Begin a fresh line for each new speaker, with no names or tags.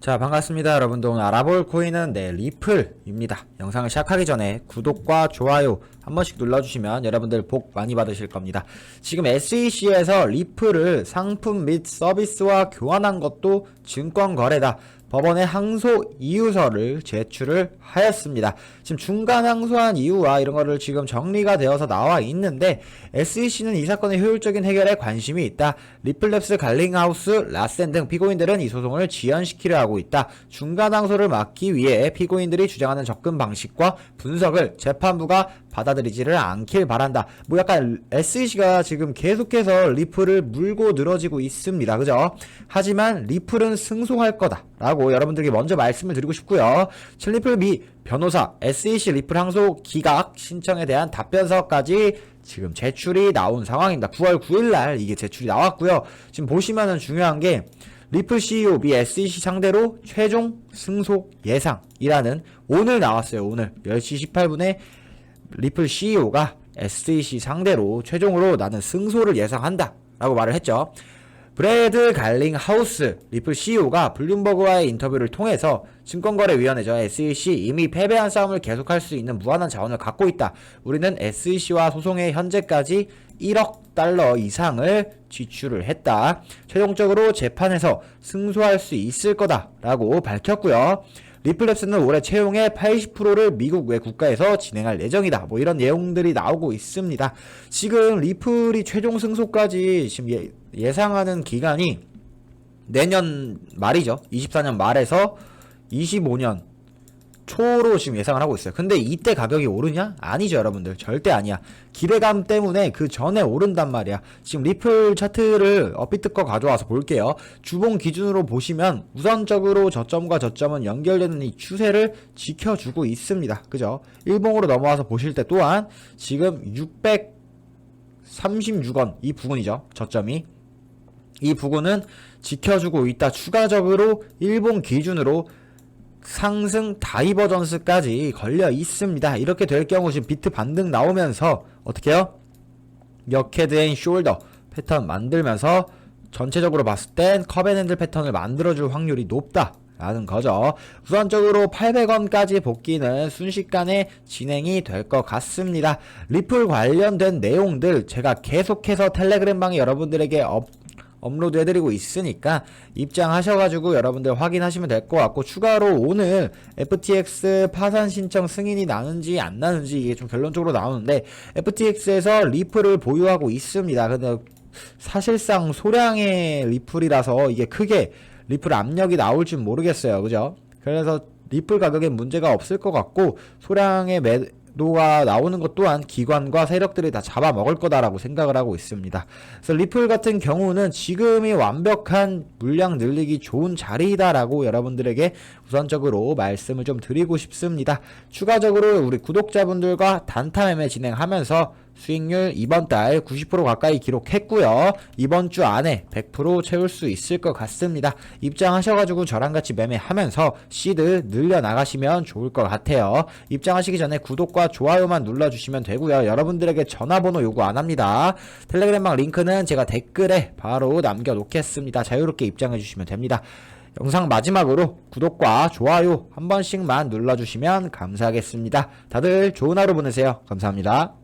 자 반갑습니다 여러분들. 오늘 알아볼 코인은 네 리플입니다. 영상을 시작하기 전에 구독과 좋아요 한 번씩 눌러주시면 여러분들 복 많이 받으실 겁니다 지금 SEC에서 리플을 상품 및 서비스와 교환한 것도 증권거래다 법원에 항소 이유서를 제출을 하였습니다. 지금 중간 항소한 이유와 이런 거를 지금 정리가 되어서 나와 있는데 SEC는 이 사건의 효율적인 해결에 관심이 있다. 리플랩스, 갈링하우스, 라센 등 피고인들은 이 소송을 지연시키려 하고 있다. 중간 항소를 막기 위해 피고인들이 주장하는 접근 방식과 분석을 재판부가 받아들 이지를 않길 바란다. 뭐 약간 SEC가 지금 계속해서 리플을 물고 늘어지고 있습니다. 그죠? 하지만 리플은 승소할 거다. 라고 여러분들에게 먼저 말씀을 드리고 싶고요. 칠리플 미 변호사 SEC 리플 항소 기각 신청에 대한 답변서까지 지금 제출이 나온 상황입니다. 9월 9일 날 이게 제출이 나왔고요. 지금 보시면은 중요한 게 리플 CEO 미 SEC 상대로 최종 승소 예상이라는 오늘 나왔어요. 오늘 10시 18분에 리플 CEO가 SEC 상대로 최종으로 나는 승소를 예상한다 라고 말을 했죠. 브래드 갈링 하우스 리플 CEO가 블룸버그와의 인터뷰를 통해서 증권거래위원회죠 SEC 이미 패배한 싸움을 계속할 수 있는 무한한 자원을 갖고 있다. 우리는 SEC와 소송에 현재까지 1억 달러 이상을 지출을 했다. 최종적으로 재판에서 승소할 수 있을 거다라고 밝혔고요. 리플랩스는 올해 채용의 80%를 미국 외 국가에서 진행할 예정이다. 뭐 이런 내용들이 나오고 있습니다. 지금 리플이 최종 승소까지 지금 예, 예상하는 기간이 내년 말이죠. 24년 말에서 25년 초로 지금 예상을 하고 있어요. 근데 이때 가격이 오르냐? 아니죠, 여러분들. 절대 아니야. 기대감 때문에 그 전에 오른단 말이야. 지금 리플 차트를 업비트 거 가져와서 볼게요. 주봉 기준으로 보시면 우선적으로 저점과 저점은 연결되는 이 추세를 지켜주고 있습니다. 그죠? 일봉으로 넘어와서 보실 때 또한 지금 636원 이 부분이죠. 저점이. 이 부분은 지켜주고 있다. 추가적으로 일본 기준으로 상승 다이버전스까지 걸려 있습니다. 이렇게 될 경우 지금 비트 반등 나오면서 어떻게 해요? 역헤드 앤 숄더 패턴 만들면서 전체적으로 봤을 땐 컵앤핸들 패턴을 만들어줄 확률이 높다. 라는 거죠. 우선적으로 800원까지 복귀는 순식간에 진행이 될 것 같습니다. 리플 관련된 내용들 제가 계속해서 텔레그램 방에 여러분들에게 업, 업로드 해드리고 있으니까 입장하셔가지고 여러분들 확인하시면 될 것 같고 추가로 오늘 FTX 파산 신청 승인이 나는지 안 나는지 이게 좀 결론적으로 나오는데 FTX에서 리플을 보유하고 있습니다. 근데 사실상 소량의 리플이라서 이게 크게 리플 압력이 나올 줄 모르겠어요. 그죠? 그래서 리플 가격에 문제가 없을 것 같고 소량의 매 도가 나오는 것 또한 기관과 세력들이 다 잡아먹을 거다라고 생각을 하고 있습니다. 그래서 리플 같은 경우는 지금이 완벽한 물량 늘리기 좋은 자리다라고 여러분들에게 우선적으로 말씀을 좀 드리고 싶습니다. 추가적으로 우리 구독자분들과 단타 매매 진행하면서 수익률 이번 달 90% 가까이 기록했고요. 이번 주 안에 100% 채울 수 있을 것 같습니다. 입장하셔가지고 저랑 같이 매매하면서 시드 늘려 나가시면 좋을 것 같아요. 입장하시기 전에 구독과 좋아요만 눌러주시면 되고요. 여러분들에게 전화번호 요구 안 합니다. 텔레그램방 링크는 제가 댓글에 바로 남겨놓겠습니다. 자유롭게 입장해주시면 됩니다. 영상 마지막으로 구독과 좋아요 한 번씩만 눌러주시면 감사하겠습니다. 다들 좋은 하루 보내세요. 감사합니다.